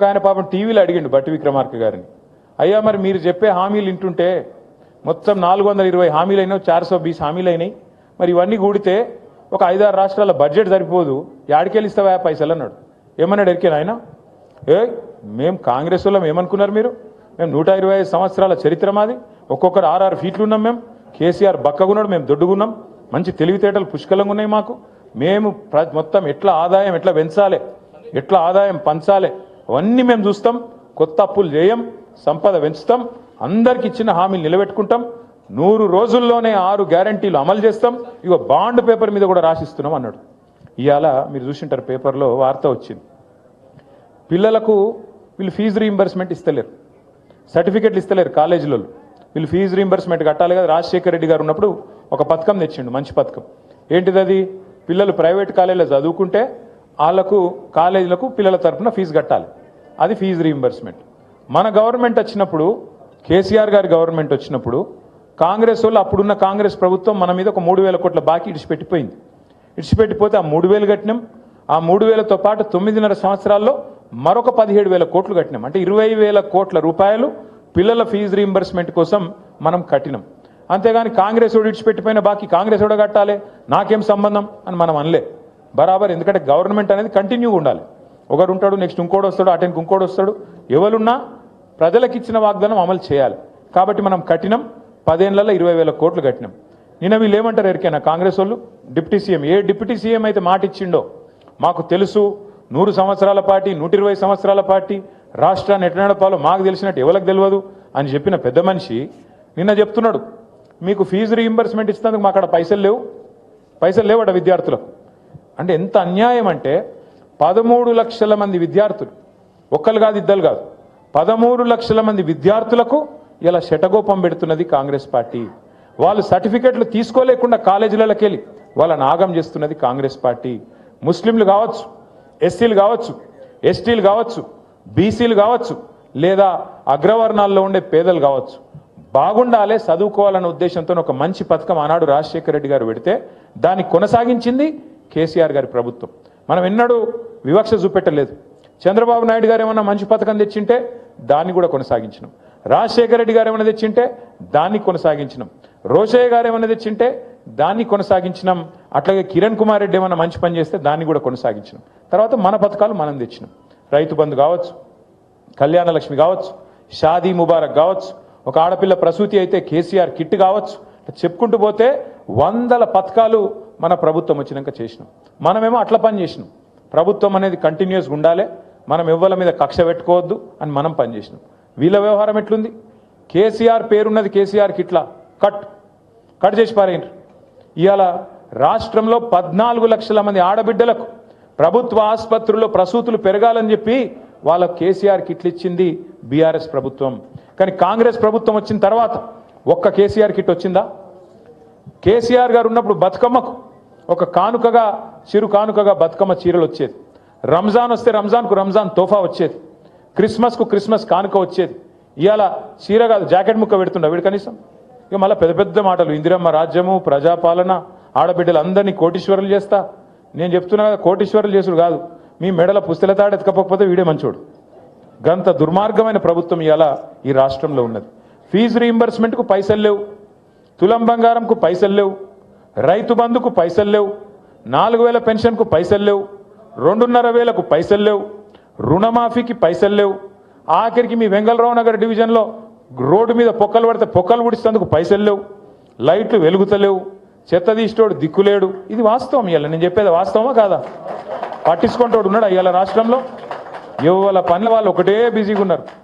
ఒక ఆయన పాపం టీవీలో అడిగిండు బట్టి విక్రమార్క గారిని. అయ్యా మరి మీరు చెప్పే హామీలు వింటుంటే మొత్తం నాలుగు వందల ఇరవై హామీలు అయినాయి చార్సో బీస్ హామీలు అయినాయి మరి ఇవన్నీ కూడితే ఒక ఐదారు రాష్ట్రాల బడ్జెట్ సరిపోదు. యాడికెళ్ళిస్తావా పైసలు అన్నాడు. ఏమన్నాడు ఎరికేనా ఆయన ఏ మేము కాంగ్రెస్ వాళ్ళం ఏమనుకున్నారు మీరు? మేము నూట ఇరవై ఐదు సంవత్సరాల చరిత్ర మాది. ఒక్కొక్కరు ఆరు ఫీట్లు ఉన్నాం మేము కేసీఆర్ బక్కగున్నాడు మేము దొడ్డుగున్నాం. మంచి తెలివితేటలు పుష్కలంగా ఉన్నాయి మాకు. మేము ప్ర- మొత్తం ఎట్లా ఆదాయం ఎట్లా పెంచాలి ఎట్లా ఆదాయం పంచాలి అవన్నీ మేము చూస్తాం కొత్త అప్పులు చేయం సంపద పెంచుతాం అందరికి ఇచ్చిన హామీలు నిలబెట్టుకుంటాం నూరు రోజుల్లోనే ఆరు గ్యారంటీలు అమలు చేస్తాం ఇగో బాండ్ పేపర్ మీద కూడా రాసిస్తున్నాం అన్నాడు. ఇవాళ మీరు చూసింటారు పేపర్లో వార్త వచ్చింది. పిల్లలకు వీళ్ళు ఫీజు రీయింబర్స్మెంట్ ఇస్తలేరు. సర్టిఫికెట్లు ఇస్తలేరు కాలేజీలో వీళ్ళు ఫీజు రీయింబర్స్మెంట్ కట్టాలి కదా రాజశేఖర రెడ్డి గారు ఉన్నప్పుడు ఒక పథకం తెచ్చిండు మంచి పథకం. ఏంటిది అది? పిల్లలు ప్రైవేట్ కాలేజీలో చదువుకుంటే వాళ్ళకు కాలేజీలకు పిల్లల తరపున ఫీజు కట్టాలి. అది ఫీజు రీయింబర్స్మెంట్ మన గవర్నమెంట్ వచ్చినప్పుడు కేసీఆర్ గారి గవర్నమెంట్ వచ్చినప్పుడు కాంగ్రెస్ వాళ్ళు అప్పుడున్న కాంగ్రెస్ ప్రభుత్వం మన మీద ఒక మూడు వేల కోట్ల బాకీ ఇడిచిపెట్టిపోయింది. ఇడిచిపెట్టిపోతే ఆ మూడు వేలు కట్టినాం. ఆ మూడు వేలతో పాటు తొమ్మిదిన్నర సంవత్సరాల్లో మరొక పదిహేడు వేల కోట్లు కట్టినాం. అంటే ఇరవై వేల కోట్ల రూపాయలు పిల్లల ఫీజు రీయింబర్స్మెంట్ కోసం మనం కట్టినాం. అంతేగాని కాంగ్రెస్ వాడు ఇడిచిపెట్టిపోయిన బాకీ కాంగ్రెస్ వాడు కట్టాలి. నాకేం సంబంధం అని మనం అనలే. బరాబర్ ఎందుకంటే గవర్నమెంట్ అనేది కంటిన్యూ ఉండాలి. ఒకరు ఉంటాడు నెక్స్ట్ ఇంకోటి వస్తాడు అటెంకి ఇంకోటి వస్తాడు ఎవరున్నా ప్రజలకు ఇచ్చిన వాగ్దానం అమలు చేయాలి. కాబట్టి మనం కట్టినాం పదేళ్ళలో ఇరవై వేల కోట్లు కట్టినాం. నిన్న వీళ్ళు ఏమంటారు ఎరికైనా కాంగ్రెస్ వాళ్ళు? Deputy CM. ఏ డిప్యూటీ సీఎం అయితే మాట ఇచ్చిండో మాకు తెలుసు నూరు సంవత్సరాల పార్టీ నూట ఇరవై సంవత్సరాల పార్టీ రాష్ట్రాన్ని ఎట్లా నడపాలో మాకు తెలిసినట్టు ఎవరికి తెలియదు అని చెప్పిన పెద్ద మనిషి నిన్న చెప్తున్నాడు మీకు ఫీజు రీఇంబర్స్మెంట్ ఇస్తున్నందుకు మా అక్కడ పైసలు లేవు. పైసలు లేవట విద్యార్థులకు. అంటే ఎంత అన్యాయం అంటే పదమూడు లక్షల మంది విద్యార్థులు. ఒక్కరు కాదు ఇద్దరు కాదు. పదమూడు లక్షల మంది విద్యార్థులకు ఇలా శటగోపం పెడుతున్నది కాంగ్రెస్ పార్టీ. వాళ్ళు సర్టిఫికెట్లు తీసుకోలేకుండా కాలేజీలకి వెళ్ళి వాళ్ళని ఆగం చేస్తున్నది కాంగ్రెస్ పార్టీ. ముస్లింలు కావచ్చు ఎస్సీలు కావచ్చు ఎస్టీలు కావచ్చు బీసీలు కావచ్చు లేదా అగ్రవర్ణాల్లో ఉండే పేదలు కావచ్చు. బాగుండాలే చదువుకోవాలన్న ఉద్దేశంతో ఒక మంచి పథకం ఆనాడు రాజశేఖర రెడ్డి గారు పెడితే దాన్ని కొనసాగించింది కేసీఆర్ గారి ప్రభుత్వం. మనం ఎన్నడూ వివక్ష చూపెట్టలేదు. చంద్రబాబు నాయుడు గారు ఏమన్నా మంచి పథకం తెచ్చింటే దాన్ని కూడా కొనసాగించినాం. రాజశేఖర రెడ్డి గారు ఏమైనా తెచ్చింటే దాన్ని కొనసాగించినాం. రోషయ్య గారు ఏమైనా తెచ్చింటే దాన్ని కొనసాగించినాం. అట్లాగే కిరణ్ కుమార్ రెడ్డి ఏమైనా మంచి పని చేస్తే దాన్ని కూడా కొనసాగించినాం. తర్వాత మన పథకాలు మనం తెచ్చినాం. రైతు బంధు కావచ్చు కళ్యాణ లక్ష్మి కావచ్చు షాదీ ముబారక్ కావచ్చు ఒక ఆడపిల్ల ప్రసూతి అయితే కేసీఆర్ కిట్ కావచ్చు. చెప్పుకుంటూ పోతే వందల పథకాలు మన ప్రభుత్వం వచ్చినాక చేసినాం. మనమేమో అట్లా పని చేసినాం. ప్రభుత్వం అనేది కంటిన్యూస్గా ఉండాలి. మనం ఎవ్వల మీద కక్ష పెట్టుకోవద్దు అని మనం పని చేసినాం వీళ్ళ వ్యవహారం ఎట్లుంది? కేసీఆర్ పేరున్నది కేసీఆర్ కిట్లా కట్. కట్ చేసి పారేయండి. ఇవాళ రాష్ట్రంలో పద్నాలుగు లక్షల మంది ఆడబిడ్డలకు ప్రభుత్వ ఆసుపత్రుల్లో ప్రసూతులు పెరగాలని చెప్పి వాళ్ళ కేసీఆర్ కిట్లు ఇచ్చింది బీఆర్ఎస్ ప్రభుత్వం. కానీ కాంగ్రెస్ ప్రభుత్వం వచ్చిన తర్వాత ఒక్క కేసీఆర్ కిట్ వచ్చిందా కేసీఆర్ గారు ఉన్నప్పుడు బతుకమ్మకు ఒక కానుకగా చిరు కానుకగా బతుకమ్మ చీరలు వచ్చేది. రంజాన్ వస్తే రంజాన్కు రంజాన్ తోఫా వచ్చేది. క్రిస్మస్కు క్రిస్మస్ కానుక వచ్చేది. ఇవాళ చీర కాదు జాకెట్ ముక్క పెడుతుండ వీడు కనీసం. ఇక మళ్ళీ పెద్ద పెద్ద మాటలు ఇందిరమ్మ రాజ్యము ప్రజాపాలన ఆడబిడ్డలందరినీ కోటీశ్వరులు చేస్తా. నేను చెప్తున్నా కదా కోటీశ్వరులు చేసుడు కాదు. మీ మెడల పుస్తల తాడు ఎత్తుకపోతే వీడే మంచోడు. గంత దుర్మార్గమైన ప్రభుత్వం ఇవాళ ఈ రాష్ట్రంలో ఉన్నది. ఫీజు రీయింబర్స్మెంట్కు పైసలు లేవు. తులం బంగారంకు పైసలు లేవు. రైతు బంధుకు పైసలు లేవు. నాలుగు వేల పెన్షన్కు పైసలు లేవు. రెండున్నర వేలకు పైసలు లేవు. రుణమాఫీకి పైసలు లేవు. ఆఖరికి మీ వెంగళరావు నగర్ డివిజన్లో రోడ్డు మీద పొక్కలు పడితే పొక్కలు పుడిస్తేందుకు పైసలు లేవు. లైట్లు వెలుగుతలేవు. చెత్త తీసేటోడు దిక్కులేడు. ఇది వాస్తవం ఇవాళ నేను చెప్పేది వాస్తవమా కాదా? పట్టించుకుంటోడు ఉన్నాడు ఇవాళ రాష్ట్రంలో? ఇవాళ పనుల వాళ్ళు ఒకటే బిజీగా ఉన్నారు.